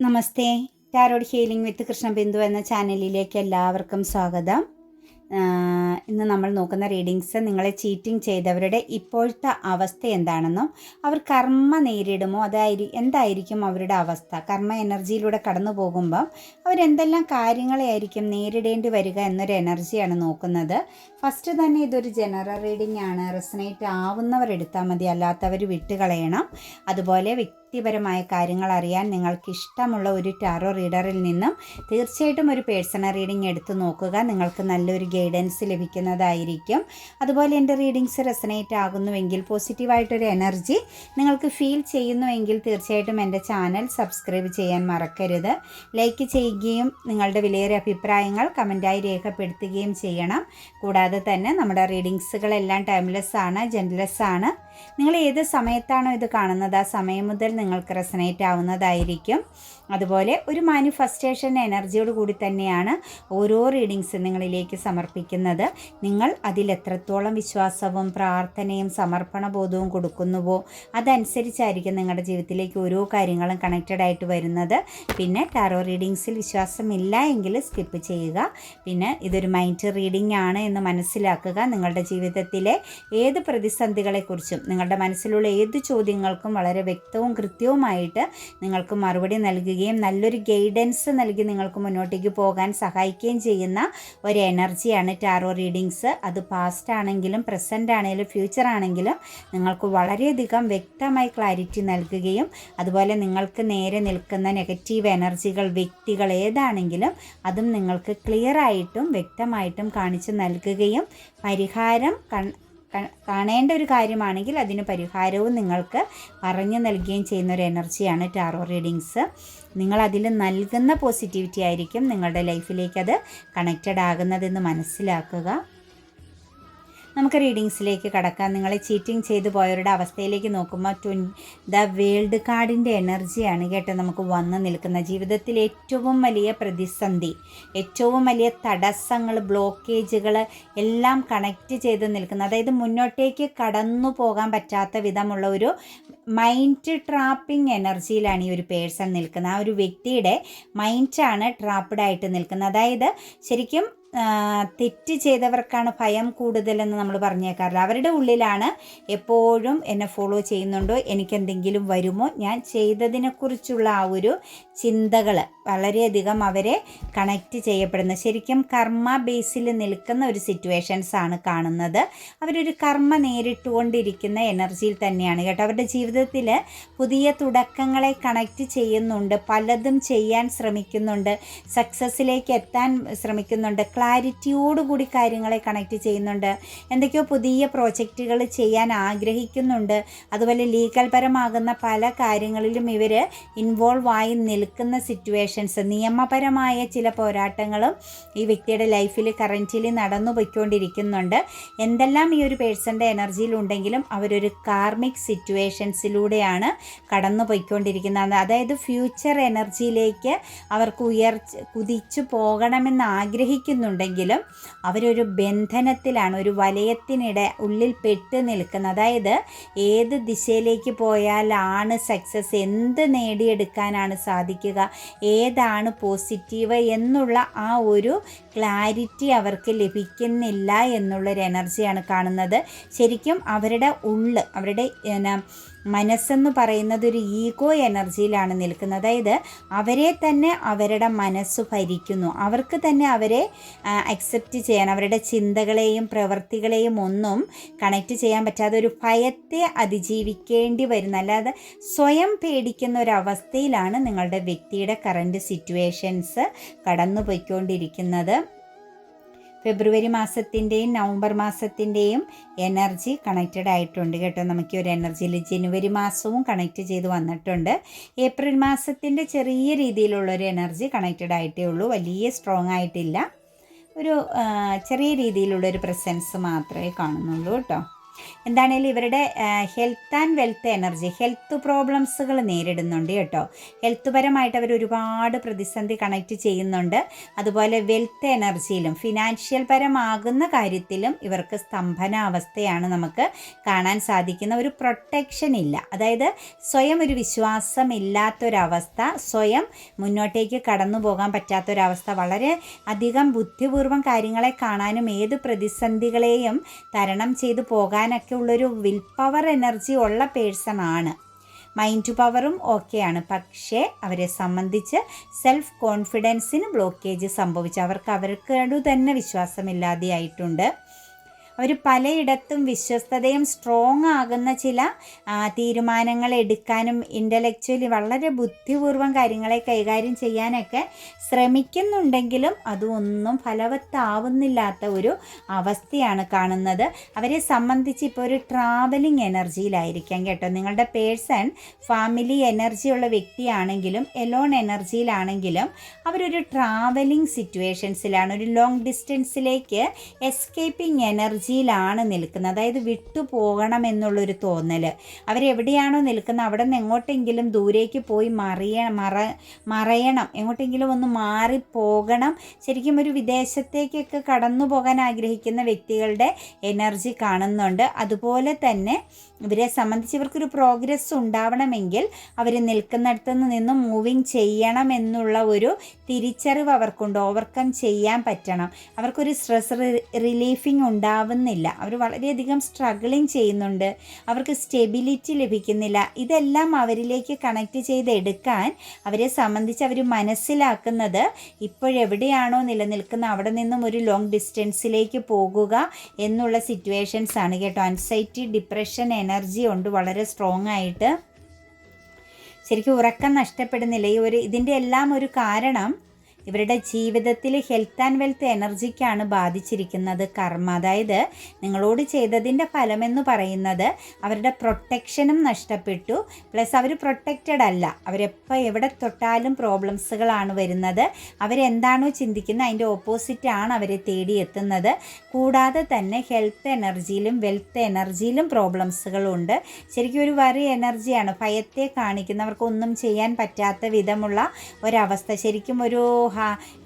Namaste. Tarot healing with Krishnabindu എന്ന ചാനലിലേക്ക് എല്ലാവർക്കും സ്വാഗതം. ഇന്ന് നമ്മൾ നോക്കുന്ന റീഡിങ്സ് നിങ്ങളെ ചീറ്റിംഗ് ചെയ്തവരുടെ ഇപ്പോഴത്തെ അവസ്ഥ എന്താണെന്നും അവർ കർമ്മ നേരിടുമോ അതായിരി എന്തായിരിക്കും അവരുടെ അവസ്ഥ കർമ്മ എനർജിയിലൂടെ കടന്നു പോകുമ്പം അവരെന്തെല്ലാം കാര്യങ്ങളെയായിരിക്കും നേരിടേണ്ടി വരിക എന്നൊരു എനർജിയാണ് നോക്കുന്നത്. ഫസ്റ്റ് തന്നെ ഇതൊരു ജനറൽ റീഡിംഗ് ആണ്. റെസനേറ്റ് ആവുന്നവർ എടുത്താൽ മതി അല്ലാത്തവർ വിട്ടുകളയണം. അതുപോലെ വ്യക്തിപരമായ കാര്യങ്ങൾ അറിയാൻ നിങ്ങൾക്ക് ഇഷ്ടമുള്ള ഒരു ടാറോ റീഡറിൽ നിന്നും തീർച്ചയായിട്ടും ഒരു പേഴ്സണൽ റീഡിംഗ് എടുത്തു നോക്കുക. നിങ്ങൾക്ക് നല്ലൊരു ഗൈഡൻസ് ലഭിക്കുന്നതായിരിക്കും. അതുപോലെ എന്റെ റീഡിങ്സ് റെസനേറ്റ് ആകുന്നുവെങ്കിൽ പോസിറ്റീവായിട്ടൊരു എനർജി നിങ്ങൾക്ക് ഫീൽ ചെയ്യുന്നുവെങ്കിൽ തീർച്ചയായിട്ടും എന്റെ ചാനൽ സബ്സ്ക്രൈബ് ചെയ്യാൻ മറക്കരുത്. ലൈക്ക് ചെയ്യുകയും നിങ്ങളുടെ വിലയേറിയ അഭിപ്രായങ്ങൾ കമന്റായി രേഖപ്പെടുത്തുകയും ചെയ്യണം. കൂടാതെ തന്നെ നമ്മുടെ റീഡിങ്സുകളെല്ലാം ടൈംലെസ് ആണ് ജെൻലെസ് ആണ്. നിങ്ങൾ ഏത് സമയത്താണോ ഇത് കാണുന്നത് ആ സമയം മുതൽ നിങ്ങൾക്ക് റെസനേറ്റ് ആവുന്നതായിരിക്കും. അതുപോലെ ഒരു മാനിഫെസ്റ്റേഷൻ എനർജിയോട് കൂടി തന്നെയാണ് ഓരോ റീഡിങ്സ് നിങ്ങളിലേക്ക് സമർപ്പിക്കുന്നത്. നിങ്ങൾ അതിൽ എത്രത്തോളം വിശ്വാസവും പ്രാർത്ഥനയും സമർപ്പണ ബോധവും കൊടുക്കുന്നുവോ അതനുസരിച്ചായിരിക്കും നിങ്ങളുടെ ജീവിതത്തിലേക്ക് ഓരോ കാര്യങ്ങളും കണക്റ്റഡ് ആയിട്ട് വരുന്നത്. പിന്നെ ടാറോ റീഡിങ്സിൽ വിശ്വാസമില്ല എങ്കിൽ സ്കിപ്പ് ചെയ്യുക. പിന്നെ ഇതൊരു മൈൻഡ് റീഡിംഗ് ആണ് എന്ന് മനസ്സിലാക്കുക. നിങ്ങളുടെ ജീവിതത്തിലെ ഏത് പ്രതിസന്ധികളെക്കുറിച്ചും നിങ്ങളുടെ മനസ്സിലുള്ള ഏത് ചോദ്യങ്ങൾക്കും വളരെ വ്യക്തവും കൃത്യവുമായിട്ട് നിങ്ങൾക്ക് മറുപടി നൽകുകയും നല്ലൊരു ഗൈഡൻസ് നൽകി നിങ്ങൾക്ക് മുന്നോട്ടേക്ക് പോകാൻ സഹായിക്കുകയും ചെയ്യുന്ന ഒരു എനർജിയാണ് ടാറോ റീഡിങ്സ്. അത് പാസ്റ്റ് ആണെങ്കിലും പ്രസന്റ് ആണെങ്കിലും ഫ്യൂച്ചർ ആണെങ്കിലും നിങ്ങൾക്ക് വളരെയധികം വ്യക്തമായി ക്ലാരിറ്റി നൽകുകയും അതുപോലെ നിങ്ങൾക്ക് നേരെ നിൽക്കുന്ന നെഗറ്റീവ് എനർജികൾ വ്യക്തികൾ ഏതാണെങ്കിലും അതും നിങ്ങൾക്ക് ക്ലിയറായിട്ടും വ്യക്തമായിട്ടും കാണിച്ചു നൽകുകയും പരിഹാരം കാണേണ്ട ഒരു കാര്യമാണെങ്കിൽ അതിന് പരിഹാരവും നിങ്ങൾക്ക് പറഞ്ഞു നൽകുകയും ചെയ്യുന്ന ഒരു എനർജിയാണ് ടാറോ റീഡിങ്സ്. നിങ്ങൾ അതിൽ നൽകുന്ന പോസിറ്റിവിറ്റി ആയിരിക്കും നിങ്ങളുടെ ലൈഫിലേക്ക് അത് കണക്റ്റഡ് ആകുന്നതെന്ന് മനസ്സിലാക്കുക. നമുക്ക് റീഡിങ്സിലേക്ക് കടക്കാം. നിങ്ങളെ ചീറ്റിംഗ് ചെയ്തു പോയവരുടെ അവസ്ഥയിലേക്ക് നോക്കുമ്പോൾ ട്വൻ ദ വേൾഡ് കാർഡിന്റെ എനർജിയാണ് കേട്ടോ നമുക്ക് വന്ന് നിൽക്കുന്ന ജീവിതത്തിൽ ഏറ്റവും വലിയ പ്രതിസന്ധി ഏറ്റവും വലിയ തടസ്സങ്ങൾ ബ്ലോക്കേജുകൾ എല്ലാം കണക്റ്റ് ചെയ്ത് നിൽക്കുന്ന അതായത് മുന്നോട്ടേക്ക് കടന്നു പോകാൻ പറ്റാത്ത വിധമുള്ള ഒരു മൈൻഡ് ട്രാപ്പിംഗ് എനർജിയിലാണ് ഈ ഒരു പേഴ്സൺ നിൽക്കുന്നത്. ആ ഒരു വ്യക്തിയുടെ മൈൻഡാണ് ട്രാപ്പ്ഡായിട്ട് നിൽക്കുന്നത്. അതായത് ശരിക്കും തെറ്റ് ചെയ്തവർക്കാണ് ഭയം കൂടുതലെന്ന് നമ്മൾ പറഞ്ഞേക്കാറില്ല. അവരുടെ ഉള്ളിലാണ് എപ്പോഴും എന്നെ ഫോളോ ചെയ്യുന്നുണ്ടോ എനിക്കെന്തെങ്കിലും വരുമോ? ഞാൻ ചെയ്തതിനെക്കുറിച്ചുള്ള ആ ഒരു ചിന്തകൾ വളരെയധികം അവരെ കണക്റ്റ് ചെയ്യപ്പെടുന്നു. ശരിക്കും കർമ്മ ബേസിൽ നിൽക്കുന്ന ഒരു സിറ്റുവേഷൻസ് ആണ് കാണുന്നത്. അവരൊരു കർമ്മ നേരിട്ടുകൊണ്ടിരിക്കുന്ന എനർജിയിൽ തന്നെയാണ് കേട്ടോ. അവരുടെ ജീവിതത്തിൽ പുതിയ തുടക്കങ്ങളെ കണക്റ്റ് ചെയ്യുന്നുണ്ട്. പലതും ചെയ്യാൻ ശ്രമിക്കുന്നുണ്ട്. സക്സസ്സിലേക്ക് എത്താൻ ശ്രമിക്കുന്നുണ്ട്. ക്ലാരിറ്റിയോടുകൂടി കാര്യങ്ങളെ കണക്ട് ചെയ്യുന്നുണ്ട്. എന്തൊക്കെയോ പുതിയ പ്രോജക്റ്റുകൾ ചെയ്യാൻ ആഗ്രഹിക്കുന്നുണ്ട്. അതുപോലെ ലീഗൽ പരമാകുന്ന പല കാര്യങ്ങളിലും ഇവർ ഇൻവോൾവ് ആയി നിൽക്കുന്ന സിറ്റുവേഷൻസ് നിയമപരമായ ചില പോരാട്ടങ്ങളും ഈ വ്യക്തിയുടെ ലൈഫിൽ കറന്റിൽ നടന്നു പോയിക്കൊണ്ടിരിക്കുന്നുണ്ട്. എന്തെല്ലാം ഈ ഒരു പേഴ്സന്റെ എനർജിയിലുണ്ടെങ്കിലും അവരൊരു കാർമിക് സിറ്റുവേഷൻസിലൂടെയാണ് കടന്നു പോയിക്കൊണ്ടിരിക്കുന്നത്. അതായത് ഫ്യൂച്ചർ എനർജിയിലേക്ക് അവർക്ക് ഉയർച്ച കുതിച്ചു പോകണമെന്ന് ആഗ്രഹിക്കുന്നുണ്ടെങ്കിലും അവരൊരു ബന്ധനത്തിലാണ് ഒരു വലയത്തിനിടെ ഉള്ളിൽ പെട്ട് നിൽക്കുന്നത്. അതായത് ഏത് ദിശയിലേക്ക് പോയാലാണ് സക്സസ് എന്ത് നേടിയെടുക്കാനാണ് സാധിക്കുക ഏതാണ് പോസിറ്റീവ് എന്നുള്ള ആ ഒരു ക്ലാരിറ്റി അവർക്ക് ലഭിക്കുന്നില്ല എന്നുള്ളൊരു എനർജിയാണ് കാണുന്നത്. ശരിക്കും അവരുടെ ഉള്ള് അവരുടെ മനസ്സെന്ന് പറയുന്നത് ഒരു ഈഗോ എനർജിയിലാണ് നിൽക്കുന്നത്. അതായത് അവരെ തന്നെ അവരുടെ മനസ്സ് ഭരിക്കുന്നു. അവർക്ക് തന്നെ അവരെ അക്സെപ്റ്റ് ചെയ്യാൻ അവരുടെ ചിന്തകളെയും പ്രവൃത്തികളെയും ഒന്നും കണക്റ്റ് ചെയ്യാൻ പറ്റാതെ ഒരു ഭയത്തെ അതിജീവിക്കേണ്ടി വരുന്ന അല്ലാതെ സ്വയം പേടിക്കുന്ന ഒരു അവസ്ഥയിലാണ് നിങ്ങളുടെ വ്യക്തിയുടെ കറന്റ് സിറ്റുവേഷൻസ് കടന്നു പോയിക്കൊണ്ടിരിക്കുന്നത് ഫെബ്രുവരി മാസത്തിന്റെയും നവംബർ മാസത്തിന്റെയും എനർജി കണക്റ്റഡ് ആയിട്ടുണ്ട് കേട്ടോ. നമുക്ക് ഒരു എനർജിയിൽ ജനുവരി മാസവും കണക്റ്റ് ചെയ്ത് വന്നിട്ടുണ്ട്. ഏപ്രിൽ മാസത്തിന്റെ ചെറിയ രീതിയിലുള്ളൊരു എനർജി കണക്റ്റഡ് ആയിട്ടേ ഉള്ളൂ. വലിയ സ്ട്രോങ് ആയിട്ടില്ല. ഒരു ചെറിയ രീതിയിലുള്ളൊരു പ്രസൻസ് മാത്രമേ കാണുന്നുള്ളൂ കേട്ടോ. എന്താണേലും ഇവരുടെ health and wealth energy health പ്രോബ്ലംസുകൾ നേരിടുന്നുണ്ട് കേട്ടോ. ഹെൽത്ത് പരമായിട്ട് അവർ ഒരുപാട് പ്രതിസന്ധി കണക്ട് ചെയ്യുന്നുണ്ട്. അതുപോലെ വെൽത്ത് എനർജിയിലും ഫിനാൻഷ്യൽ പരമാകുന്ന കാര്യത്തിലും ഇവർക്ക് സ്തംഭനാവസ്ഥയാണ് നമുക്ക് കാണാൻ സാധിക്കുന്ന ഒരു പ്രൊട്ടക്ഷൻ ഇല്ല. അതായത് സ്വയം ഒരു വിശ്വാസമില്ലാത്തൊരവസ്ഥ സ്വയം മുന്നോട്ടേക്ക് കടന്നു പോകാൻ പറ്റാത്തൊരവസ്ഥ വളരെ അധികം ബുദ്ധിപൂർവം കാര്യങ്ങളെ കാണാനും ഏത് പ്രതിസന്ധികളെയും തരണം ചെയ്തു പോകാനൊക്കെ ഉള്ളൊരു വിൽ പവർ എനർജി ഉള്ള പേഴ്സൺ ആണ്. മൈൻഡ് പവറും ഓക്കെയാണ് പക്ഷേ അവരെ സംബന്ധിച്ച് സെൽഫ് കോൺഫിഡൻസിന് ബ്ലോക്കേജ് സംഭവിച്ചു. അവർക്ക് അവർക്ക് തന്നെ വിശ്വാസമില്ലാതെയായിട്ടുണ്ട്. അവർ പലയിടത്തും വിശ്വസ്തതയും സ്ട്രോങ് ആകുന്ന ചില തീരുമാനങ്ങൾ എടുക്കാനും ഇന്റലക്ച്വലി വളരെ ബുദ്ധിപൂർവം കാര്യങ്ങളെ കൈകാര്യം ചെയ്യാനൊക്കെ ശ്രമിക്കുന്നുണ്ടെങ്കിലും അതൊന്നും ഫലവത്താവുന്നില്ലാത്ത ഒരു അവസ്ഥയാണ് കാണുന്നത്. അവരെ സംബന്ധിച്ച് ഇപ്പോൾ ഒരു ട്രാവലിംഗ് എനർജിയിലായിരിക്കാം കേട്ടോ. നിങ്ങളുടെ പേഴ്സൺ ഫാമിലി എനർജിയുള്ള വ്യക്തിയാണെങ്കിലും എലോൺ എനർജിയിലാണെങ്കിലും അവരൊരു ട്രാവലിംഗ് സിറ്റുവേഷൻസിലാണ് ഒരു ലോങ് ഡിസ്റ്റൻസിലേക്ക് എസ്കേപ്പിംഗ് എനർജി എനർജിയിലാണ് നിൽക്കുന്നത്. അതായത് വിട്ടു പോകണം എന്നുള്ളൊരു തോന്നൽ അവരെവിടെയാണോ നിൽക്കുന്നത്? അവിടെ നിന്ന് എങ്ങോട്ടെങ്കിലും ദൂരേക്ക് പോയി മറിയ മറ മറയണം. എങ്ങോട്ടെങ്കിലും ഒന്ന് മാറിപ്പോകണം. ശരിക്കും ഒരു വിദേശത്തേക്കൊക്കെ കടന്നു പോകാൻ ആഗ്രഹിക്കുന്ന വ്യക്തികളുടെ എനർജി കാണുന്നുണ്ട്. അതുപോലെ തന്നെ ഇവരെ സംബന്ധിച്ച് ഇവർക്കൊരു പ്രോഗ്രസ് ഉണ്ടാവണമെങ്കിൽ അവർ നിൽക്കുന്നിടത്തു നിന്നും മൂവിങ് ചെയ്യണം എന്നുള്ള ഒരു തിരിച്ചറിവ് അവർക്കുണ്ട്. ഓവർകം ചെയ്യാൻ പറ്റണം. അവർക്കൊരു സ്ട്രെസ് റിലീഫിങ് ഉണ്ടാവുന്നില്ല. അവർ വളരെയധികം സ്ട്രഗിളിങ് ചെയ്യുന്നുണ്ട്. അവർക്ക് സ്റ്റെബിലിറ്റി ലഭിക്കുന്നില്ല. ഇതെല്ലാം അവരിലേക്ക് കണക്ട് ചെയ്തെടുക്കാൻ അവരെ സംബന്ധിച്ച് അവർ മനസ്സിലാക്കുന്നത് ഇപ്പോഴെവിടെയാണോ നിലനിൽക്കുന്ന അവിടെ നിന്നും ഒരു ലോങ് ഡിസ്റ്റൻസിലേക്ക് പോകുക എന്നുള്ള സിറ്റുവേഷൻസ് ആണ് കേട്ടോ. അൻസൈറ്റി ഡിപ്രഷൻ എനർജി ഉണ്ട് വളരെ സ്ട്രോങ് ആയിട്ട്. ശരിക്കും ഉറക്കം നഷ്ടപ്പെടുന്നില്ല. ഈ ഒരു ഇതിന്റെ എല്ലാം ഒരു കാരണം ഇവരുടെ ജീവിതത്തിൽ ഹെൽത്ത് ആൻഡ് വെൽത്ത് എനർജിക്കാണ് ബാധിച്ചിരിക്കുന്നത് കർമ്മ. അതായത് നിങ്ങളോട് ചെയ്തതിന്റെ ഫലമെന്ന് പറയുന്നത് അവരുടെ പ്രൊട്ടക്ഷനും നഷ്ടപ്പെട്ടു. പ്ലസ് അവർ പ്രൊട്ടക്റ്റഡ് അല്ല. അവരെപ്പോൾ എവിടെ തൊട്ടാലും പ്രോബ്ലംസുകളാണ് വരുന്നത്. അവരെന്താണോ ചിന്തിക്കുന്നത് അതിന്റെ ഓപ്പോസിറ്റ് ആണ് അവരെ തേടിയെത്തുന്നത്. കൂടാതെ തന്നെ ഹെൽത്ത് എനർജിയിലും വെൽത്ത് എനർജിയിലും പ്രോബ്ലംസുകളുണ്ട് ശരിക്കും ഒരു വറി എനർജിയാണ് ഭയത്തെ കാണിക്കുന്നവർക്കൊന്നും ചെയ്യാൻ പറ്റാത്ത വിധമുള്ള ഒരവസ്ഥ. ശരിക്കും ഒരു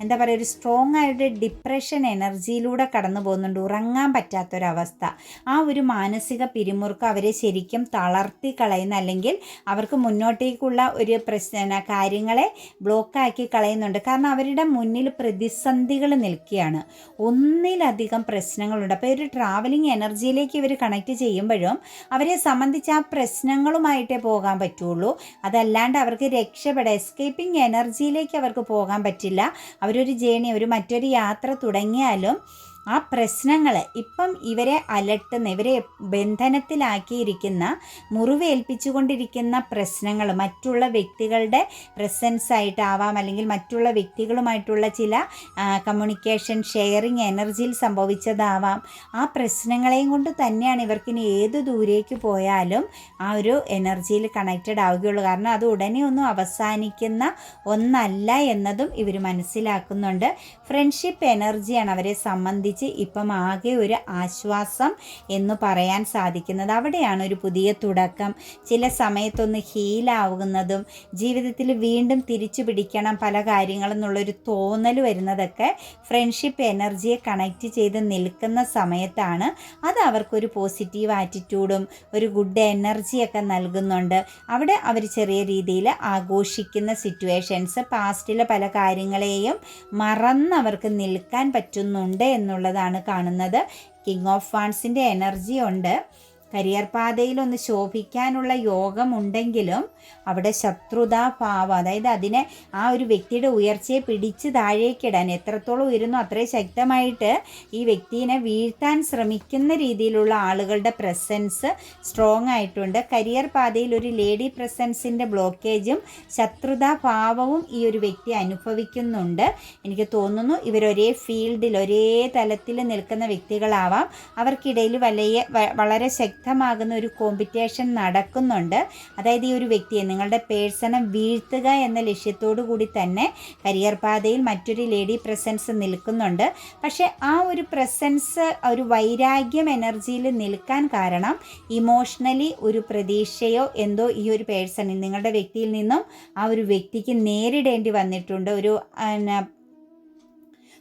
എന്താ പറയുക ഒരു സ്ട്രോങ് ആയിട്ട് ഡിപ്രഷൻ എനർജിയിലൂടെ കടന്നു പോകുന്നുണ്ട്. ഉറങ്ങാൻ പറ്റാത്തൊരവസ്ഥ. ആ ഒരു മാനസിക പിരിമുറുക്കം അവരെ ശരിക്കും തളർത്തി കളയുന്ന അല്ലെങ്കിൽ അവർക്ക് മുന്നോട്ടേക്കുള്ള ഒരു പ്രശ്ന കാര്യങ്ങളെ ബ്ലോക്കാക്കി കളയുന്നുണ്ട്. കാരണം അവരുടെ മുന്നിൽ പ്രതിസന്ധികൾ നിൽക്കുകയാണ്. ഒന്നിലധികം പ്രശ്നങ്ങളുണ്ട്. അപ്പോൾ ഒരു ട്രാവലിംഗ് എനർജിയിലേക്ക് ഇവർ കണക്ട് ചെയ്യുമ്പോഴും അവരെ സംബന്ധിച്ച് ആ പ്രശ്നങ്ങളുമായിട്ടേ പോകാൻ പറ്റുള്ളൂ. അതല്ലാണ്ട് അവർക്ക് രക്ഷപ്പെടാം എസ്കേപ്പിംഗ് എനർജിയിലേക്ക് അവർക്ക് പോകാൻ പറ്റില്ല. അവരൊരു ജേണി ഒരു മറ്റൊരു യാത്ര തുടങ്ങിയാലും ആ പ്രശ്നങ്ങൾ ഇപ്പം ഇവരെ അലട്ടുന്ന ഇവരെ ബന്ധനത്തിലാക്കിയിരിക്കുന്ന മുറിവേൽപ്പിച്ചുകൊണ്ടിരിക്കുന്ന പ്രശ്നങ്ങൾ മറ്റുള്ള വ്യക്തികളുടെ പ്രസൻസ് ആയിട്ടാവാം അല്ലെങ്കിൽ മറ്റുള്ള വ്യക്തികളുമായിട്ടുള്ള ചില കമ്മ്യൂണിക്കേഷൻ ഷെയറിങ് എനർജിയിൽ സംഭവിച്ചതാവാം. ആ പ്രശ്നങ്ങളെയും കൊണ്ട് തന്നെയാണ് ഇവർക്കിനി ഏത് ദൂരേക്ക് പോയാലും ആ ഒരു എനർജിയിൽ കണക്റ്റഡ് ആവുകയുള്ളൂ. കാരണം അത് ഉടനെ ഒന്നും അവസാനിക്കുന്ന ഒന്നല്ല എന്നതും ഇവർ മനസ്സിലാക്കുന്നുണ്ട്. ഫ്രണ്ട്ഷിപ്പ് എനർജിയാണ് അവരെ സംബന്ധിച്ച് സംബന്ധിച്ച് ഇപ്പം ആകെ ഒരു ആശ്വാസം എന്ന് പറയാൻ സാധിക്കുന്നത്. അവിടെയാണ് ഒരു പുതിയ തുടക്കം. ചില സമയത്തൊന്ന് ഹീലാവുന്നതും ജീവിതത്തിൽ വീണ്ടും തിരിച്ചു പിടിക്കണം പല കാര്യങ്ങളെന്നുള്ളൊരു തോന്നൽ വരുന്നതൊക്കെ ഫ്രണ്ട്ഷിപ്പ് എനർജിയെ കണക്റ്റ് ചെയ്ത് നിൽക്കുന്ന സമയത്താണ്. അത് അവർക്കൊരു പോസിറ്റീവ് ആറ്റിറ്റ്യൂഡും ഒരു ഗുഡ് എനർജിയൊക്കെ നൽകുന്നുണ്ട്. അവിടെ അവർ ചെറിയ രീതിയിൽ ആഘോഷിക്കുന്ന സിറ്റുവേഷൻസ് പാസ്റ്റിലെ പല കാര്യങ്ങളെയും മറന്നവർക്ക് നിൽക്കാൻ പറ്റുന്നുണ്ട് എന്നുള്ള എന്നുള്ളതാണ് കാണുന്നത്. കിങ് ഓഫ് ഫാൻസിന്റെ എനർജി ഉണ്ട്. കരിയർ പാതയിൽ ഒന്ന് ശോഭിക്കാനുള്ള യോഗമുണ്ടെങ്കിലും അവിടെ ശത്രുതാഭാവം അതായത് അതിനെ ആ ഒരു വ്യക്തിയുടെ ഉയർച്ചയെ പിടിച്ച് താഴേക്കിടാൻ എത്രത്തോളം ഉയരുന്നു അത്രയും ശക്തമായിട്ട് ഈ വ്യക്തിയെ വീഴ്ത്താൻ ശ്രമിക്കുന്ന രീതിയിലുള്ള ആളുകളുടെ പ്രസൻസ് സ്ട്രോങ് ആയിട്ടുണ്ട്. കരിയർ പാതയിൽ ഒരു ലേഡി പ്രസൻസിന്റെ ബ്ലോക്കേജും ശത്രുതാഭാവവും ഈ ഒരു വ്യക്തി അനുഭവിക്കുന്നുണ്ട്. എനിക്ക് തോന്നുന്നു ഇവരൊരേ ഫീൽഡിൽ ഒരേ തലത്തിൽ നിൽക്കുന്ന വ്യക്തികളാവാം. അവർക്കിടയിൽ വലിയ വളരെ ശക്തി ശക്തമാകുന്ന ഒരു കോമ്പറ്റീഷൻ നടക്കുന്നുണ്ട്. അതായത് ഈ ഒരു വ്യക്തിയെ നിങ്ങളുടെ പേഴ്സണെ വീഴ്ത്തുക എന്ന ലക്ഷ്യത്തോടു കൂടി തന്നെ കരിയർ പാതയിൽ മറ്റൊരു ലേഡി പ്രസൻസ് നിൽക്കുന്നുണ്ട്. പക്ഷേ ആ ഒരു പ്രസൻസ് ഒരു വൈരാഗ്യം എനർജിയിൽ നിൽക്കാൻ കാരണം ഇമോഷണലി ഒരു പ്രതീക്ഷയോ എന്തോ ഈ ഒരു പേഴ്സണിൽ നിങ്ങളുടെ വ്യക്തിയിൽ നിന്നും ആ ഒരു വ്യക്തിക്ക് നേരിടേണ്ടി വന്നിട്ടുണ്ട്. ഒരു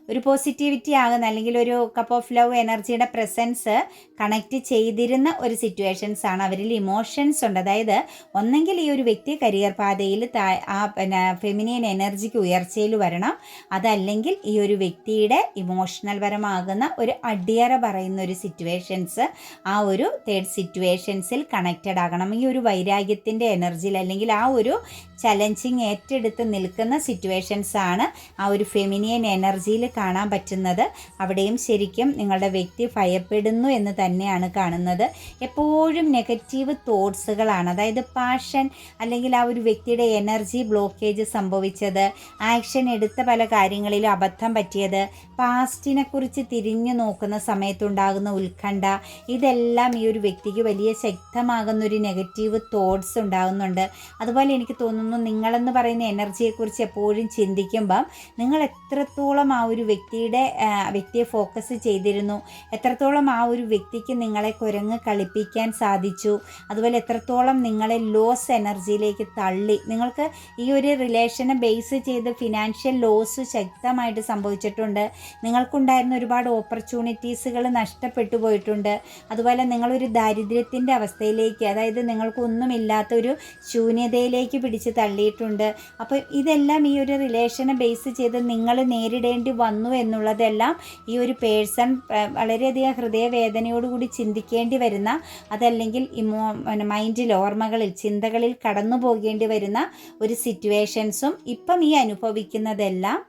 ഒരു പോസിറ്റിവിറ്റി ആകുന്ന അല്ലെങ്കിൽ ഒരു കപ്പ് ഓഫ് ലവ് എനർജിയുടെ പ്രസൻസ് കണക്ട് ചെയ്തിരുന്ന ഒരു സിറ്റുവേഷൻസ് ആണ് അവരിൽ ഇമോഷൻസ് ഉണ്ട്. അതായത് ഒന്നെങ്കിൽ ഈ ഒരു വ്യക്തി കരിയർ പാതയിൽ ആ പിന്നെ ഫെമിനിയൻ എനർജിക്ക് ഉയർച്ചയിൽ വരണം. അതല്ലെങ്കിൽ ഈ ഒരു വ്യക്തിയുടെ ഇമോഷണൽ പരമാകുന്ന ഒരു അടിയറ പറയുന്ന ഒരു സിറ്റുവേഷൻസ് ആ ഒരു തേർഡ് സിറ്റുവേഷൻസിൽ കണക്റ്റഡ് ആകണം. ഈ ഒരു വൈരാഗ്യത്തിന്റെ എനർജിയിൽ അല്ലെങ്കിൽ ആ ഒരു ചലഞ്ചിങ് ഏറ്റെടുത്ത് നിൽക്കുന്ന സിറ്റുവേഷൻസ് ആണ് ആ ഒരു ഫെമിനിയൻ എനർജിയിൽ കാണാൻ പറ്റുന്നത്. അവിടെയും ശരിക്കും നിങ്ങളുടെ വ്യക്തി ഭയപ്പെടുന്നു എന്ന് തന്നെയാണ് കാണുന്നത്. എപ്പോഴും നെഗറ്റീവ് തോട്ട്സുകളാണ് അതായത് പാഷൻ അല്ലെങ്കിൽ ആ ഒരു വ്യക്തിയുടെ എനർജി ബ്ലോക്കേജ് സംഭവിച്ചത് ആക്ഷൻ എടുത്ത പല കാര്യങ്ങളിലും അബദ്ധം പറ്റിയത് പാസ്റ്റിനെ കുറിച്ച് തിരിഞ്ഞു നോക്കുന്ന സമയത്തുണ്ടാകുന്ന ഉത്കണ്ഠ ഇതെല്ലാം ഈ ഒരു വ്യക്തിക്ക് വലിയ ശക്തമാകുന്ന ഒരു നെഗറ്റീവ് തോട്ട്സ് ഉണ്ടാകുന്നുണ്ട്. അതുപോലെ എനിക്ക് തോന്നുന്നു നിങ്ങളെന്ന് പറയുന്ന എനർജിയെക്കുറിച്ച് എപ്പോഴും ചിന്തിക്കുമ്പം നിങ്ങൾ എത്രത്തോളം ആ ഒരു വ്യക്തിയുടെ വ്യക്തിയെ ഫോക്കസ് ചെയ്തിരുന്നു. എത്രത്തോളം ആ ഒരു വ്യക്തിക്ക് നിങ്ങളെ കുരങ്ങ് കളിപ്പിക്കാൻ സാധിച്ചു? അതുപോലെ എത്രത്തോളം നിങ്ങളെ ലോസ് എനർജിയിലേക്ക് തള്ളി? നിങ്ങൾക്ക് ഈ ഒരു റിലേഷനെ ബേസ് ചെയ്ത് ഫിനാൻഷ്യൽ ലോസ് ശക്തമായിട്ട് സംഭവിച്ചിട്ടുണ്ട്. നിങ്ങൾക്കുണ്ടായിരുന്ന ഒരുപാട് ഓപ്പർച്യൂണിറ്റീസുകൾ നഷ്ടപ്പെട്ടു പോയിട്ടുണ്ട്. അതുപോലെ നിങ്ങളൊരു ദാരിദ്ര്യത്തിന്റെ അവസ്ഥയിലേക്ക് അതായത് നിങ്ങൾക്കൊന്നുമില്ലാത്തൊരു ശൂന്യതയിലേക്ക് പിടിച്ച് തള്ളിയിട്ടുണ്ട്. അപ്പോൾ ഇതെല്ലാം ഈ ഒരു റിലേഷനെ ബേസ് ചെയ്ത് നിങ്ങൾ നേരിടേണ്ടി വന്നു വന്നു എന്നുള്ളതെല്ലാം ഈ ഒരു പേഴ്സൺ വളരെയധികം ഹൃദയവേദനയോടുകൂടി ചിന്തിക്കേണ്ടി വരുന്ന അതല്ലെങ്കിൽ ഇമോ മൈൻഡിൽ ഓർമ്മകളിൽ ചിന്തകളിൽ കടന്നു പോകേണ്ടി വരുന്ന ഒരു സിറ്റുവേഷൻസും ഇപ്പം ഈ അനുഭവിക്കുന്നതെല്ലാം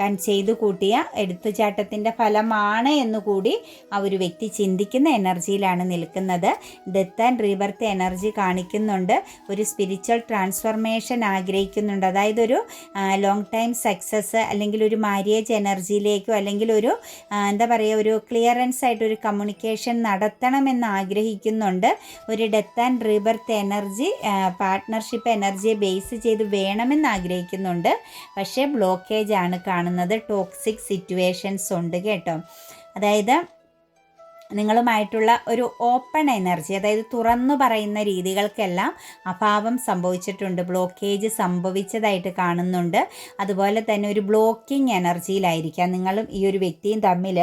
താൻ ചെയ്തു കൂട്ടിയ എടുത്തുചാട്ടത്തിന്റെ ഫലമാണ് എന്നുകൂടി ആ ഒരു വ്യക്തി ചിന്തിക്കുന്ന എനർജിയിലാണ് നിൽക്കുന്നത്. ഡെത്ത് ആൻഡ് റീബർത്ത് എനർജി കാണിക്കുന്നുണ്ട്. ഒരു സ്പിരിച്വൽ ട്രാൻസ്ഫർമേഷൻ ആഗ്രഹിക്കുന്നുണ്ട്. അതായത് ഒരു ലോങ് ടൈം സക്സസ് അല്ലെങ്കിൽ ഒരു മാര്യേജ് എനർജിയിലേക്കോ അല്ലെങ്കിൽ ഒരു എന്താ പറയുക ഒരു ക്ലിയറൻസ് ആയിട്ട് ഒരു കമ്മ്യൂണിക്കേഷൻ നടത്തണമെന്ന് ആഗ്രഹിക്കുന്നുണ്ട്. ഒരു death and rebirth energy partnership എനർജിയെ base ചെയ്ത് വേണമെന്ന് ആഗ്രഹിക്കുന്നുണ്ട്. പക്ഷേ ബ്ലോക്കേജ് ആണ് കാണുന്നത്. കാണുന്നത് ടോക്സിക് സിറ്റുവേഷൻസ് ഉണ്ട് കേട്ടോ. അതായത് നിങ്ങളുമായിട്ടുള്ള ഒരു ഓപ്പൺ എനർജി അതായത് തുറന്നു പറയുന്ന രീതികൾക്കെല്ലാം അഭാവം സംഭവിച്ചിട്ടുണ്ട് ബ്ലോക്കേജ് സംഭവിച്ചതായിട്ട് കാണുന്നുണ്ട്. അതുപോലെ തന്നെ ഒരു ബ്ലോക്കിംഗ് എനർജിയിലായിരിക്കാം നിങ്ങളും ഈ ഒരു വ്യക്തിയും തമ്മിൽ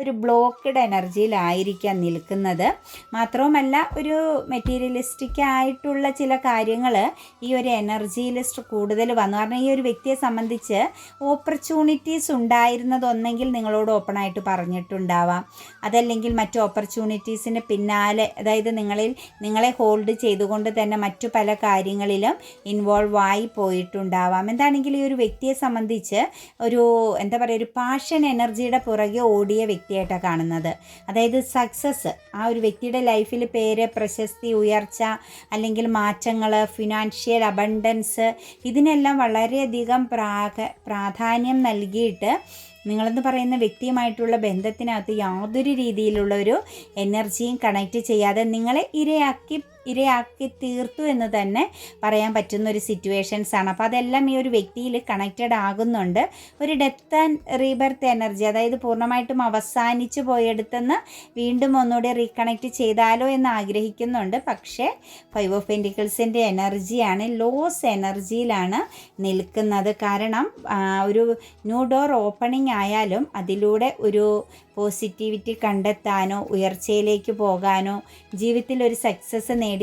ഒരു ബ്ലോക്ക്ഡ് എനർജിയിലായിരിക്കാം നിൽക്കുന്നത്. മാത്രവുമല്ല ഒരു മെറ്റീരിയലിസ്റ്റിക് ആയിട്ടുള്ള ചില കാര്യങ്ങൾ ഈ ഒരു എനർജിയിൽ കൂടുതൽ വന്നു. കാരണം ഈ ഒരു വ്യക്തിയെ സംബന്ധിച്ച് ഓപ്പർച്യൂണിറ്റീസ് ഉണ്ടായിരുന്നത് ഒന്നെങ്കിൽ നിങ്ങളോട് ഓപ്പണായിട്ട് പറഞ്ഞിട്ടുണ്ടാവാം. അതല്ലെങ്കിൽ മറ്റു ഓപ്പർച്യൂണിറ്റീസിന് പിന്നാലെ അതായത് നിങ്ങളിൽ നിങ്ങളെ ഹോൾഡ് ചെയ്തുകൊണ്ട് തന്നെ മറ്റു പല കാര്യങ്ങളിലും ഇൻവോൾവ് ആയി പോയിട്ടുണ്ടാവാം. എന്താണെങ്കിൽ ഈ ഒരു വ്യക്തിയെ സംബന്ധിച്ച് ഒരു എന്താ പറയുക ഒരു പാഷൻ എനർജിയുടെ പുറകെ ഓടിയ വ്യക്തിയായിട്ടാണ് കാണുന്നത്. അതായത് സക്സസ് ആ ഒരു വ്യക്തിയുടെ ലൈഫിൽ പേര് പ്രശസ്തി ഉയർച്ച അല്ലെങ്കിൽ മാറ്റങ്ങൾ ഫിനാൻഷ്യൽ അബണ്ടൻസ് ഇതിനെല്ലാം വളരെയധികം പ്രാധാന്യം നൽകിയിട്ട് നിങ്ങളെന്ന് പറയുന്ന വ്യക്തിയുമായിട്ടുള്ള ബന്ധത്തിനകത്ത് യാതൊരു രീതിയിലുള്ള ഒരു എനർജിയും കണക്റ്റ് ചെയ്യാതെ നിങ്ങളെ ഇരയാക്കി ഇരയാക്കി തീർത്തു എന്ന് തന്നെ പറയാൻ പറ്റുന്ന ഒരു സിറ്റുവേഷൻസ് ആണ്. അപ്പോൾ അതെല്ലാം ഈ ഒരു വ്യക്തിയിൽ കണക്റ്റഡ് ആകുന്നുണ്ട്. ഒരു ഡെത്ത് ആൻഡ് റീബർത്ത് എനർജി അതായത് പൂർണമായിട്ടും അവസാനിച്ചു പോയെടുത്തെന്ന് വീണ്ടും ഒന്നുകൂടി റീകണക്റ്റ് ചെയ്താലോ എന്ന് ആഗ്രഹിക്കുന്നുണ്ട്. പക്ഷേ ഫൈവ് ഓഫ് പെന്റിക്കിൾസിന്റെ എനർജിയാണ് ലോസ് എനർജിയിലാണ് നിൽക്കുന്നത്. കാരണം ഒരു ന്യൂ ഡോർ ഓപ്പണിംഗ് ആയാലും അതിലൂടെ ഒരു പോസിറ്റിവിറ്റി കണ്ടെത്താനോ ഉയർച്ചയിലേക്ക് പോകാനോ ജീവിതത്തിൽ ഒരു സക്സസ് നേടിയെടുക്കാനോ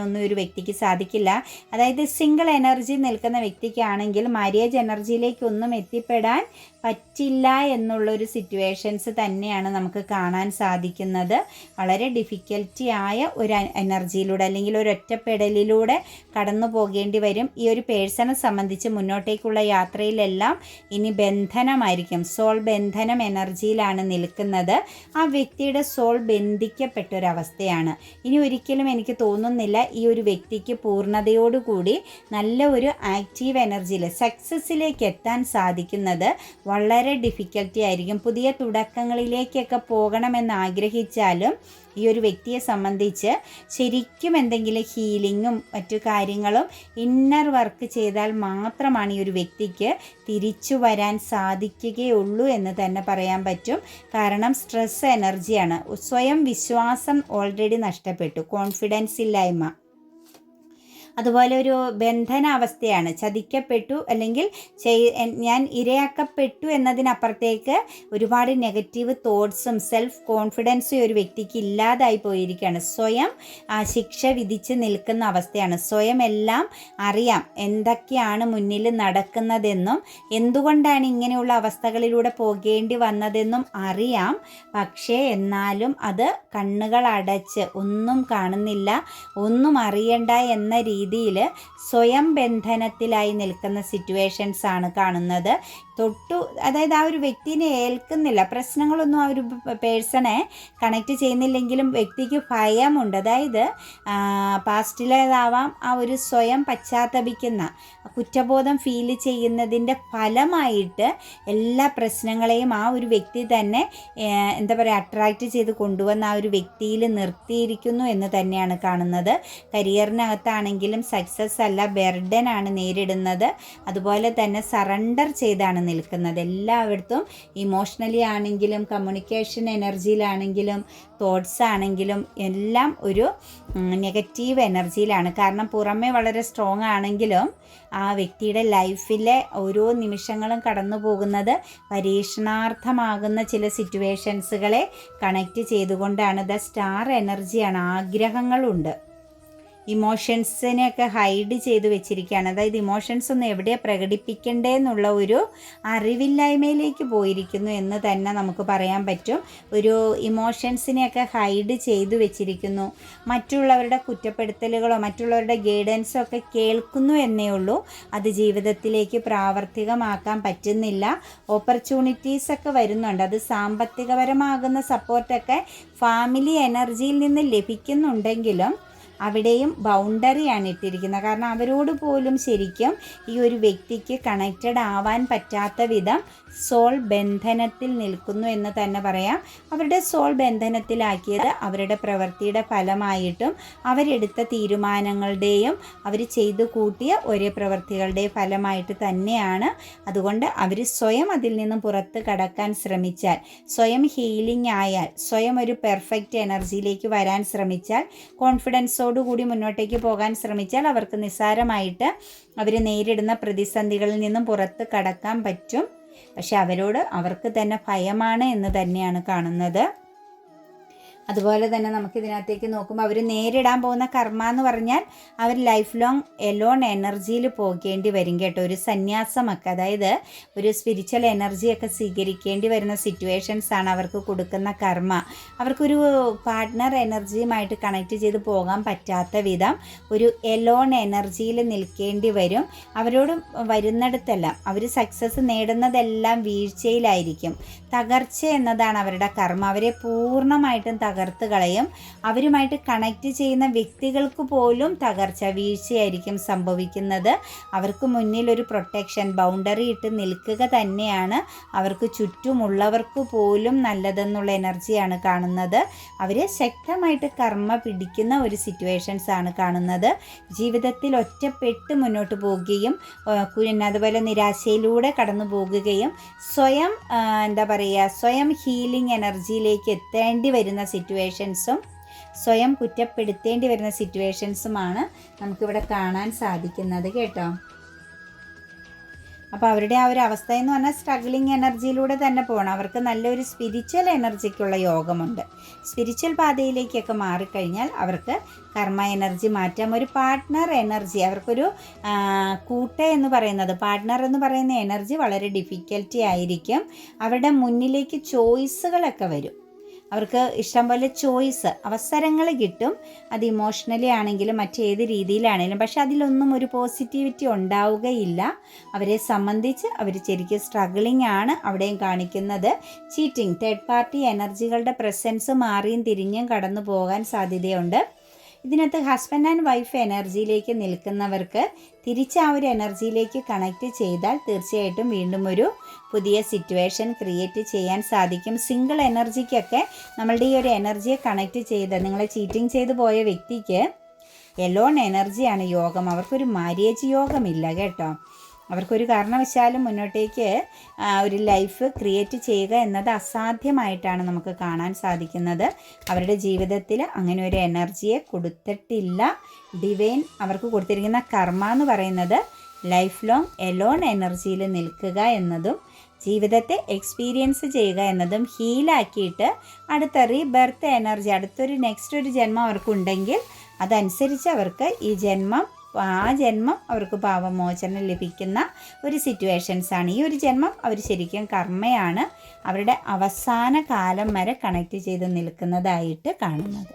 ഒന്നും ഒരു വ്യക്തിക്ക് സാധിക്കില്ല. അതായത് സിംഗിൾ എനർജി നിൽക്കുന്ന വ്യക്തിക്കാണെങ്കിൽ മാര്യേജ് എനർജിയിലേക്കൊന്നും എത്തിപ്പെടാൻ പറ്റില്ല എന്നുള്ളൊരു സിറ്റുവേഷൻസ് തന്നെയാണ് നമുക്ക് കാണാൻ സാധിക്കുന്നത്. വളരെ ഡിഫിക്കൽറ്റി ആയ ഒരു എനർജിയിലൂടെ അല്ലെങ്കിൽ ഒരു ഒറ്റപ്പെടലിലൂടെ കടന്നു പോകേണ്ടി വരും. ഈ ഒരു പേഴ്സണെ സംബന്ധിച്ച് മുന്നോട്ടേക്കുള്ള യാത്രയിലെല്ലാം ഇനി ബന്ധനമായിരിക്കും. സോൾ ബന്ധനം എനർജിയിലാണ് നിൽക്കുന്നത്. ആ വ്യക്തിയുടെ സോൾ ബന്ധിക്കപ്പെട്ട ഒരവസ്ഥയാണ് ഇനി ഒരിക്കലും എനിക്ക് തോന്നുന്നില്ല ഈ ഒരു വ്യക്തിക്ക് പൂർണതയോടുകൂടി നല്ല ഒരു ആക്റ്റീവ് എനർജിയിൽ സക്സസ്സിലേക്ക് എത്താൻ സാധിക്കുന്നത് വളരെ ഡിഫിക്കൽറ്റി ആയിരിക്കും. പുതിയ തുടക്കങ്ങളിലേക്കൊക്കെ പോകണമെന്ന് ആഗ്രഹിച്ചാലും ഈ ഒരു വ്യക്തിയെ സംബന്ധിച്ച് ശരിക്കും എന്തെങ്കിലും ഹീലിങ്ങും മറ്റു കാര്യങ്ങളും ഇന്നർ വർക്ക് ചെയ്താൽ മാത്രമാണ് ഈ ഒരു വ്യക്തിക്ക് തിരിച്ചു വരാൻ സാധിക്കുകയുള്ളൂ എന്ന് തന്നെ പറയാൻ പറ്റും. കാരണം സ്ട്രെസ് എനർജിയാണ് സ്വയം വിശ്വാസം ഓൾറെഡി നഷ്ടപ്പെട്ടു. കോൺഫിഡൻസ് ഇല്ലായ്മ. അതുപോലെ ഒരു ബന്ധനാവസ്ഥയാണ്. ചതിക്കപ്പെട്ടു അല്ലെങ്കിൽ ഞാൻ ഇരയാക്കപ്പെട്ടു എന്നതിനപ്പുറത്തേക്ക് ഒരുപാട് നെഗറ്റീവ് തോട്ട്സും സെൽഫ് കോൺഫിഡൻസും ഒരു വ്യക്തിക്ക് ഇല്ലാതായി പോയിരിക്കുകയാണ്. സ്വയം ആ ശിക്ഷ വിധിച്ച് നിൽക്കുന്ന അവസ്ഥയാണ്. സ്വയം എല്ലാം അറിയാം എന്തൊക്കെയാണ് മുന്നിൽ നടക്കുന്നതെന്നും എന്തുകൊണ്ടാണ് ഇങ്ങനെയുള്ള അവസ്ഥകളിലൂടെ പോകേണ്ടി വന്നതെന്നും അറിയാം. പക്ഷേ എന്നാലും അത് കണ്ണുകൾ അടച്ച് ഒന്നും കാണുന്നില്ല ഒന്നും അറിയണ്ട എന്ന രീതി രീതിയിൽ സ്വയം ബന്ധനത്തിലായി നിൽക്കുന്ന സിറ്റുവേഷൻസ് ആണ് കാണുന്നത്. തൊട്ടു അതായത് ആ ഒരു വ്യക്തിനെ ഏൽക്കുന്നില്ല. പ്രശ്നങ്ങളൊന്നും ആ ഒരു പേഴ്സണെ കണക്ട് ചെയ്യുന്നില്ലെങ്കിലും വ്യക്തിക്ക് ഭയമുണ്ട്. അതായത് പാസ്റ്റിലേതാവാം ആ ഒരു സ്വയം പശ്ചാത്തപിക്കുന്ന കുറ്റബോധം ഫീൽ ചെയ്യുന്നതിന്റെ ഫലമായിട്ട് എല്ലാ പ്രശ്നങ്ങളെയും ആ ഒരു വ്യക്തി തന്നെ എന്താ പറയുക അട്രാക്റ്റ് ചെയ്ത് കൊണ്ടുവന്ന ആ ഒരു വ്യക്തിയിൽ നിർത്തിയിരിക്കുന്നു എന്ന് തന്നെയാണ് കാണുന്നത്. കരിയറിനകത്താണെങ്കിലും സക്സസ് അല്ല ബെർഡൻ ആണ് നേരിടുന്നത്. അതുപോലെ തന്നെ സറണ്ടർ ചെയ്താണ് നിൽക്കുന്നത് എല്ലായിടത്തും ഇമോഷണലി ആണെങ്കിലും കമ്മ്യൂണിക്കേഷൻ എനർജിയിലാണെങ്കിലും തോട്ട്സ് ആണെങ്കിലും എല്ലാം ഒരു നെഗറ്റീവ് എനർജിയിലാണ് കാരണം പുറമേ വളരെ സ്ട്രോങ് ആണെങ്കിലും ആ വ്യക്തിയുടെ ലൈഫിലെ ഓരോ നിമിഷങ്ങളും കടന്നു പോകുന്നത് പരീക്ഷണാർത്ഥമാകുന്ന ചില സിറ്റുവേഷൻസുകളെ കണക്റ്റ് ചെയ്തുകൊണ്ടാണ്. ദ സ്റ്റാർ എനർജിയാണ് ആഗ്രഹങ്ങളുണ്ട്. ഇമോഷൻസിനെയൊക്കെ ഹൈഡ് ചെയ്ത് വെച്ചിരിക്കുകയാണ്. അതായത് ഇമോഷൻസ് ഒന്നും എവിടെയാണ് പ്രകടിപ്പിക്കണ്ടേ എന്നുള്ള ഒരു അറിവില്ലായ്മയിലേക്ക് പോയിരിക്കുന്നു എന്ന് തന്നെ നമുക്ക് പറയാൻ പറ്റും. ഒരു ഇമോഷൻസിനെയൊക്കെ ഹൈഡ് ചെയ്ത് വെച്ചിരിക്കുന്നു. മറ്റുള്ളവരുടെ കുറ്റപ്പെടുത്തലുകളോ മറ്റുള്ളവരുടെ ഗൈഡൻസോ ഒക്കെ കേൾക്കുന്നു എന്നേ ഉള്ളൂ. അത് ജീവിതത്തിലേക്ക് പ്രാവർത്തികമാക്കാൻ പറ്റുന്നില്ല. ഓപ്പർച്യൂണിറ്റീസ് ഒക്കെ വരുന്നുണ്ട്. അത് സാമ്പത്തികപരമാകുന്ന സപ്പോർട്ടൊക്കെ ഫാമിലി എനർജിയിൽ നിന്ന് ലഭിക്കുന്നുണ്ടെങ്കിലും അവിടെയും ബൗണ്ടറിയാണ് ഇട്ടിരിക്കുന്നത്. കാരണം അവരോട് പോലും ശരിക്കും ഈ ഒരു വ്യക്തിക്ക് കണക്റ്റഡ് ആവാൻ പറ്റാത്ത വിധം സോൾ ബന്ധനത്തിൽ നിൽക്കുന്നു എന്ന് തന്നെ പറയാം. അവരുടെ സോൾ ബന്ധനത്തിലാക്കിയത് അവരുടെ പ്രവൃത്തിയുടെ ഫലമായിട്ടും അവരെടുത്ത തീരുമാനങ്ങളുടെയും അവർ ചെയ്തു കൂട്ടിയ ഒരേ പ്രവൃത്തികളുടെ ഫലമായിട്ട് തന്നെയാണ്. അതുകൊണ്ട് അവർ സ്വയം അതിൽ നിന്നും പുറത്ത് കടക്കാൻ ശ്രമിച്ചാൽ സ്വയം ഹീലിംഗ് ആയാൽ സ്വയം ഒരു പെർഫെക്റ്റ് എനർജിയിലേക്ക് വരാൻ ശ്രമിച്ചാൽ കോൺഫിഡൻസോടു കൂടി മുന്നോട്ടേക്ക് പോകാൻ ശ്രമിച്ചാൽ അവർക്ക് നിസ്സാരമായിട്ട് അവർ നേരിടുന്ന പ്രതിസന്ധികളിൽ നിന്നും പുറത്ത് കടക്കാൻ പറ്റും. പക്ഷെ അവരോട് അവർക്ക് തന്നെ ഭയമാണ് എന്ന് തന്നെയാണ് കാണുന്നത്. അതുപോലെ തന്നെ നമുക്ക് ഇതിനകത്തേക്ക് നോക്കുമ്പോൾ അവർ നേരിടാൻ പോകുന്ന കർമ്മ എന്ന് പറഞ്ഞാൽ അവർ ലൈഫ് ലോങ് എലോൺ എനർജിയിൽ പോകേണ്ടി വരും കേട്ടോ. ഒരു സന്യാസമൊക്കെ അതായത് ഒരു സ്പിരിച്വൽ എനർജിയൊക്കെ സ്വീകരിക്കേണ്ടി വരുന്ന സിറ്റുവേഷൻസ് ആണ് അവർക്ക് കൊടുക്കുന്ന കർമ്മ. അവർക്കൊരു പാർട്ട്ണർ എനർജിയുമായിട്ട് കണക്ട് ചെയ്ത് പോകാൻ പറ്റാത്ത വിധം ഒരു എലോൺ എനർജിയിൽ നിൽക്കേണ്ടി വരും. അവരോട് വരുന്നിടത്തെല്ലാം അവർ സക്സസ് നേടുന്നതെല്ലാം വീഴ്ചയിലായിരിക്കും. തകർച്ച എന്നതാണ് അവരുടെ കർമ്മ. അവരെ പൂർണമായിട്ടും തകർത്ത് കളയും. അവരുമായിട്ട് കണക്ട് ചെയ്യുന്ന വ്യക്തികൾക്ക് പോലും തകർച്ച വീഴ്ചയായിരിക്കും സംഭവിക്കുന്നത്. അവർക്ക് മുന്നിൽ ഒരു പ്രൊട്ടക്ഷൻ ബൗണ്ടറി ഇട്ട് നിൽക്കുക തന്നെയാണ് അവർക്ക് ചുറ്റുമുള്ളവർക്ക് പോലും നല്ലതെന്നുള്ള എനർജിയാണ് കാണുന്നത്. അവർ ശക്തമായിട്ട് കർമ്മ പിടിക്കുന്ന ഒരു സിറ്റുവേഷൻസ് ആണ് കാണുന്നത്. ജീവിതത്തിൽ ഒറ്റപ്പെട്ട് മുന്നോട്ട് പോവുകയും അതുപോലെ നിരാശയിലൂടെ കടന്നു പോകുകയും സ്വയം എന്താ പറയുക സ്വയം ഹീലിംഗ് എനർജിയിലേക്ക് എത്തേണ്ടി വരുന്ന സിറ്റുവേഷൻസും സ്വയം കുറ്റപ്പെടുത്തേണ്ടി വരുന്ന സിറ്റുവേഷൻസുമാണ് നമുക്കിവിടെ കാണാൻ സാധിക്കുന്നത് കേട്ടോ. അപ്പോൾ അവരുടെ ആ ഒരു അവസ്ഥ എന്ന് പറഞ്ഞാൽ സ്ട്രഗ്ലിങ് എനർജിയിലൂടെ തന്നെ പോകണം അവർക്ക് നല്ലൊരു സ്പിരിച്വൽ എനർജിക്കുള്ള യോഗമുണ്ട്. സ്പിരിച്വൽ പാതയിലേക്കൊക്കെ മാറിക്കഴിഞ്ഞാൽ അവർക്ക് കർമ്മ എനർജി മാറ്റാം. ഒരു പാർട്ട്ണർ എനർജി അവർക്കൊരു കൂട്ട എന്ന് പറയുന്നത് പാർട്ട്ണർ എന്ന് പറയുന്ന എനർജി വളരെ ഡിഫിക്കൽറ്റി ആയിരിക്കും. അവരുടെ മുന്നിലേക്ക് ചോയ്സുകളൊക്കെ വരും. അവർക്ക് ഇഷ്ടം പോലെ ചോയ്സ് അവസരങ്ങൾ കിട്ടും. അത് ഇമോഷണലി ആണെങ്കിലും മറ്റേത് രീതിയിലാണെങ്കിലും. പക്ഷെ അതിലൊന്നും ഒരു പോസിറ്റിവിറ്റി ഉണ്ടാവുകയില്ല. അവരെ സംബന്ധിച്ച് അവർ ശരിക്കും സ്ട്രഗിളിംഗ് ആണ് അവിടെയും കാണിക്കുന്നത്. ചീറ്റിംഗ് തേർഡ് പാർട്ടി എനർജികളുടെ പ്രസൻസ് മാറിയും തിരിഞ്ഞും കടന്നു പോകാൻ സാധ്യതയുണ്ട്. ഇതിനകത്ത് ഹസ്ബൻഡ് ആൻഡ് വൈഫ് എനർജിയിലേക്ക് നിൽക്കുന്നവർക്ക് തിരിച്ച് ആ ഒരു എനർജിയിലേക്ക് കണക്റ്റ് ചെയ്താൽ തീർച്ചയായിട്ടും വീണ്ടും ഒരു പുതിയ സിറ്റുവേഷൻ ക്രിയേറ്റ് ചെയ്യാൻ സാധിക്കും. സിംഗിൾ എനർജിക്കൊക്കെ നമ്മളുടെ ഈ ഒരു എനർജിയെ കണക്ട് ചെയ്ത് നിങ്ങളെ ചീറ്റിംഗ് ചെയ്തു പോയ വ്യക്തിക്ക് എലോൺ എനർജിയാണ് യോഗം. അവർക്കൊരു മാര്യേജ് യോഗമില്ല കേട്ടോ. അവർക്കൊരു കാരണവശാലും മുന്നോട്ടേക്ക് ഒരു ലൈഫ് ക്രിയേറ്റ് ചെയ്യുക എന്നത് അസാധ്യമായിട്ടാണ് നമുക്ക് കാണാൻ സാധിക്കുന്നത്. അവരുടെ ജീവിതത്തിൽ അങ്ങനെ ഒരു എനർജിയെ കൊടുത്തിട്ടില്ല. ഡിവൈൻ അവർക്ക് കൊടുത്തിരിക്കുന്ന കർമ്മ എന്ന് പറയുന്നത് ലൈഫ് ലോങ് എലോൺ എനർജിയിൽ നിൽക്കുക എന്നതും ജീവിതത്തെ എക്സ്പീരിയൻസ് ചെയ്യുക എന്നതും ഹീലാക്കിയിട്ട് അടുത്ത റീബർത്ത് എനർജി അടുത്തൊരു നെക്സ്റ്റ് ഒരു ജന്മം അവർക്കുണ്ടെങ്കിൽ അതനുസരിച്ച് അവർക്ക് ഈ ജന്മം ആ ജന്മം അവർക്ക് പാപമോചനം ലഭിക്കുന്ന ഒരു സിറ്റുവേഷൻസാണ് ഈ ഒരു ജന്മം അവർ ശരിക്കും കർമ്മയാണ് അവരുടെ അവസാന കാലം വരെ കണക്ട് ചെയ്ത് നിൽക്കുന്നതായിട്ട് കാണുന്നത്.